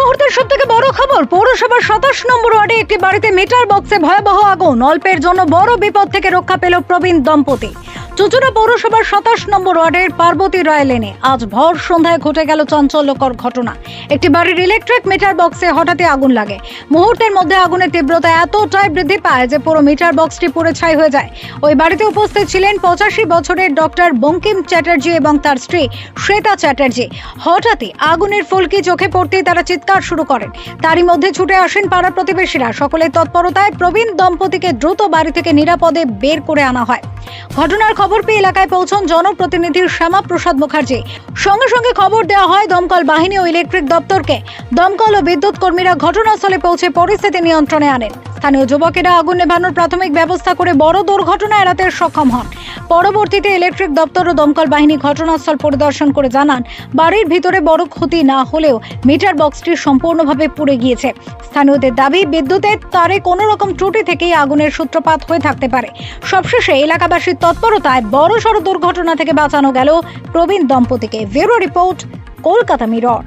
মুহূর্তের সব থেকে বড় খবর, পৌরসভার সাতাশ নম্বর ওয়ার্ডে একটি বাড়িতে মিটার বক্সে ভয়াবহ আগুন। অল্পের জন্য বড় বিপদ থেকে রক্ষা পেল প্রবীণ দম্পতি। চুচুড়া পৌরসভার সাতাশ নম্বর ওয়ার্ডের পার্বতী রায় লেনে আজ ভর সন্ধ্যায় ঘটে গেল চাঞ্চল্যকর ঘটনা। একটি বাড়ির ইলেকট্রিক মিটার বক্সে হঠাৎই আগুন লাগে। মুহূর্তের মধ্যে আগুনের তীব্রতা এতটাই বৃদ্ধি পায় যে পুরো মিটার বক্সটি পুড়ে ছাই হয়ে যায়। ওই বাড়িতে উপস্থিত ছিলেন পঁচাশি বছরের ডক্টর বঙ্কিম চ্যাটার্জি এবং তার স্ত্রী শ্বেতা চ্যাটার্জি। হঠাৎই আগুনের ফুলকি চোখে পড়তেই তারা চিৎকার শুরু করেন। তারই মধ্যে ছুটে আসেন পাড়া প্রতিবেশীরা। সকলের তৎপরতায় প্রবীণ দম্পতিকে দ্রুত বাড়ি থেকে নিরাপদে বের করে আনা হয়। ঘটনার খবর পেয়ে এলাকায় পৌঁছন জনপ্রতিনিধি শ্যামা প্রসাদ মুখার্জি। সঙ্গে সঙ্গে খবর দেওয়া হয় দমকল বাহিনী ও ইলেকট্রিক দপ্তরকে। দমকল ও বিদ্যুৎ কর্মীরা ঘটনাস্থলে পৌঁছে পরিস্থিতি নিয়ন্ত্রণে আনেন। স্থানীয় যুবকেরা আগুন নেভানোর প্রাথমিক ব্যবস্থা করে বড় দুর্ঘটনা এড়াতে সক্ষম হন। পরবর্তীতে ইলেকট্রিক দপ্তর ও দমকল বাহিনী ঘটনাস্থল পরিদর্শন করে জানান, বাড়ির ভিতরে বড় ক্ষতি না হলেও মিটার বক্সটি সম্পূর্ণভাবে পুড়ে গিয়েছে। স্থানীয়দের দাবি, বিদ্যুতের তারে কোনো রকম ত্রুটি থেকেই আগুনের সূত্রপাত হয়ে থাকতে পারে। সবশেষে এলাকাবাসীর তৎপরতায় বড় সড় দুর্ঘটনা থেকে বাঁচানো গেল প্রবীণ দম্পতিকে। Bureau report, Kolkata Mirror.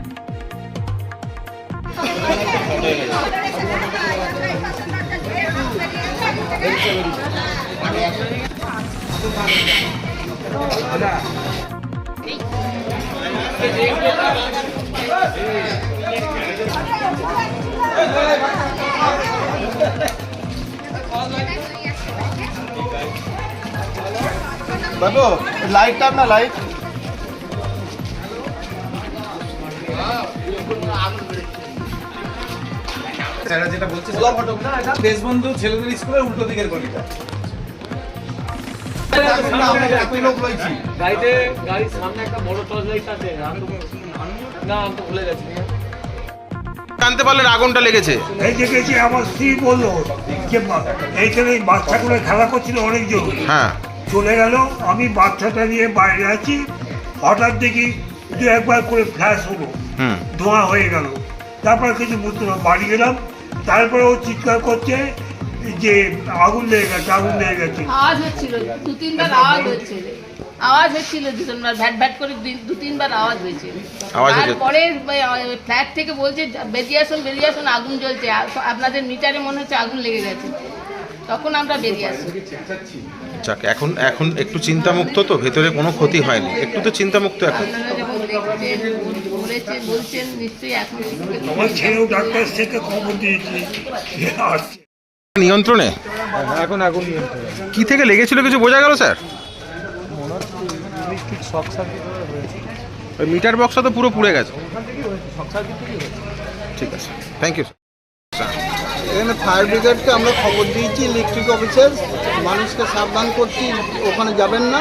বাবু লাইটটা না লাইট যেটা বলছে দেশবন্ধু ছেলেদের স্কুলের উল্টো দিকের গলিটা। গাড়িতে গাড়ির সামনে একটা বড় টর্চ লাইট আছে। আমি না আমি তো ভুলে গেছি। জানতে পারলেন আগুনটা লেগেছে। এই যে গেছি আমার স্ত্রী বলল যে বা- এইখানে বাচ্চাগুলো খেলা করছিল অনেকজন। হ্যাঁ। চলে গেল আমি বাচ্চাটা নিয়ে বাইরে আছি। হঠাৎ দেখি দু একবার করে ফ্ল্যাশ হলো। ধোঁয়া হয়ে গেল। তারপর কিছু বুঝতে বাড়ি গেলাম তারপরে ও চিৎকার করছে যে আগুন লেগে গেছে আগুন লেগে গেছে। আওয়াজ হচ্ছিল দু তিনবার আওয়াজ হচ্ছিল। আওয়াজ হচ্ছিল দু তিনবার ভ্যাট ভ্যাট করে দু- তিনবার আওয়াজ হয়েছিল। তারপরে ফ্ল্যাট থেকে বলছে বেরিয়ে আসুন বেরিয়ে আসুন আগুন জ্বলছে। আপনাদের মিটারে মনে হচ্ছে আগুন লেগে গেছে। তখন আমরা বেরিয়ে আসি। যাক এখন এখন একটু চিন্তামুক্ত তো ভেতরে কোনো ক্ষতি হয়নি। একটু তো চিন্তামুক্ত এখন। বলেছে বলছেন নিশ্চয়ই এখন আমার ছেলেও ডাক্তার থেকে খবর দিয়েছি। যে আসছে। নিয়ন্ত্রণে? এখন আগুন নিয়ন্ত্রণে। কি থেকে লেগেছিল কিছু বোঝা গেল স্যার? মনে হচ্ছে ইলেকট্রিক শক সার্কিট হয়েছে ওই মিটার বক্সটা তো পুরো পুড়ে গেছে। ঠিক আছে। থ্যাংক ইউ এখানে ফায়ার ব্রিগেডকে আমরা খবর দিয়েছি ইলেকট্রিক অফিসের মানুষকে সাবধান করছি ওখানে যাবেন না।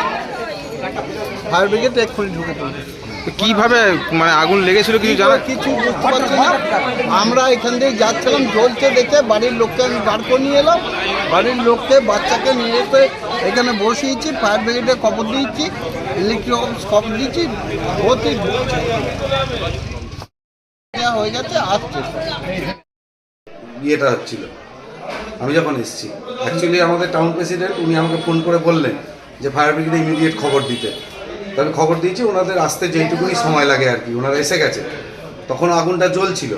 ফায়ার ব্রিগেড এক্ষুনি ঢুকে পড়বে। কীভাবে মানে আগুন লেগেছিল কিছু জানা? কিছু বুঝতে পারছি না। আমরা এখান দিয়ে যাচ্ছিলাম জ্বলছে দেখে বাড়ির লোককে আমি বার করে নিয়ে এলাম। বাড়ির লোককে বাচ্চাকে নিয়ে এসে এখানে বসিয়েছি ফায়ার ব্রিগেডে খবর দিয়েছি ইলেকট্রিক অফিস খবর দিয়েছি ভর্তি হয়ে গেছে আসছে। বিয়েটা হচ্ছিল। আমি যখন এসেছি অ্যাকচুয়ালি আমাদের টাউন প্রেসিডেন্ট উনি আমাকে ফোন করে বললেন যে ফায়ার ব্রিগেডে ইমিডিয়েট খবর দিতে। তো আমি খবর দিয়েছি ওনাদের আসতে যেইটুকুনি সময় লাগে আর কি ওনারা এসে গেছে। তখন আগুনটা জ্বলছিল।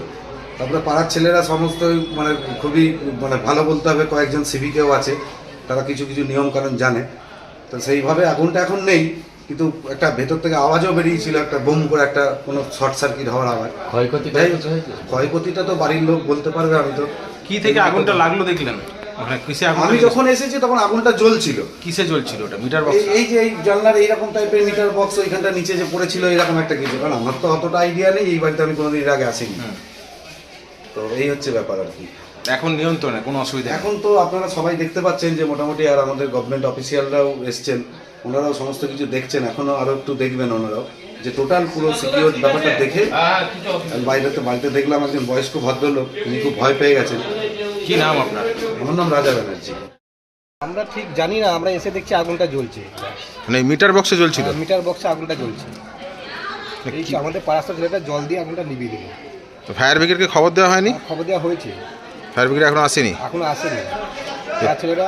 তারপরে পাড়ার ছেলেরা সমস্ত মানে খুবই মানে ভালো বলতে হবে কয়েকজন সিভিকেও আছে তারা কিছু কিছু নিয়মকানুন জানে। তো সেইভাবে আগুনটা এখন নেই কিন্তু একটা ভেতর থেকে আওয়াজও বেরিয়েছিল একটা বোম করে একটা কোনো শর্ট সার্কিট হওয়ার আওয়াজ। ক্ষয়ক্ষতিটা ক্ষয়ক্ষতিটা তো বাড়ির লোক বলতে পারবে আমি তো কি থেকে আগুনটা লাগল দেখলেন? মানে কিসে আগুন আমি যখন এসেছি তখন আগুনটা জ্বলছিল। কিসে জ্বলছিল ওটা? মিটার বক্স এই- এই যে এই জানলার এইরকম টাইপের মিটার বক্স ওইখানটা নিচে যে পড়েছিল এরকম একটা কিছু। কারণ আমার তো অতটা আইডিয়া নেই এই বাড়িতে আমি কোনোদিন এর আগে আসিনি। তো এই হচ্ছে ব্যাপার আর কি। এখন নিয়ন্ত্রণে কোনো অসুবিধা এখন তো আপনারা সবাই দেখতে পাচ্ছেন যে মোটামুটি আর আমাদের গভর্নমেন্ট অফিসিয়ালরাও এসছেন। ওনারাও সমস্ত কিছু দেখছেন। এখনও আরও একটু দেখবেন ওনারাও। যে টোটাল পুরো সিকিউর ব্যাপারটা দেখে আমি বাইরেতে বাড়িতে দেখলাম একজন বয়স্ক ভদ্রলোক। তিনি খুব ভয় পেয়ে গেছেন। কি নাম আপনার? আমার নাম রাজা ব্যানার্জি। আমরা ঠিক জানি না আমরা এসে দেখছি আগুনটা জ্বলছে। মানে মিটার বক্সে জ্বলছিল? মিটার বক্সে আগুনটা জ্বলছে। এই যে আমাদের পাড়াস্ত ছেলেটা জল দিয়ে আগুনটা নিভিয়ে দিল। তো ফায়ার ব্রিগেডকে খবর দেওয়া হয়নি? খবর দেওয়া হয়েছে। ফায়ার ব্রিগেড এখনও আসেনি? এখনও আসেনি। তার ছেলেরা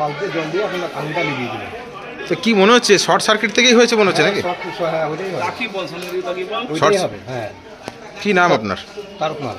বালতিতে জল দিয়ে এখন আগুনটা নিভিয়ে দিল। তো কি মনে হচ্ছে শর্ট সার্কিট থেকেই হয়েছে মনে হচ্ছে নাকি? হ্যাঁ ওইটাই হবে। ওইটাই হবে হ্যাঁ। কি নাম আপনার? তারক মাল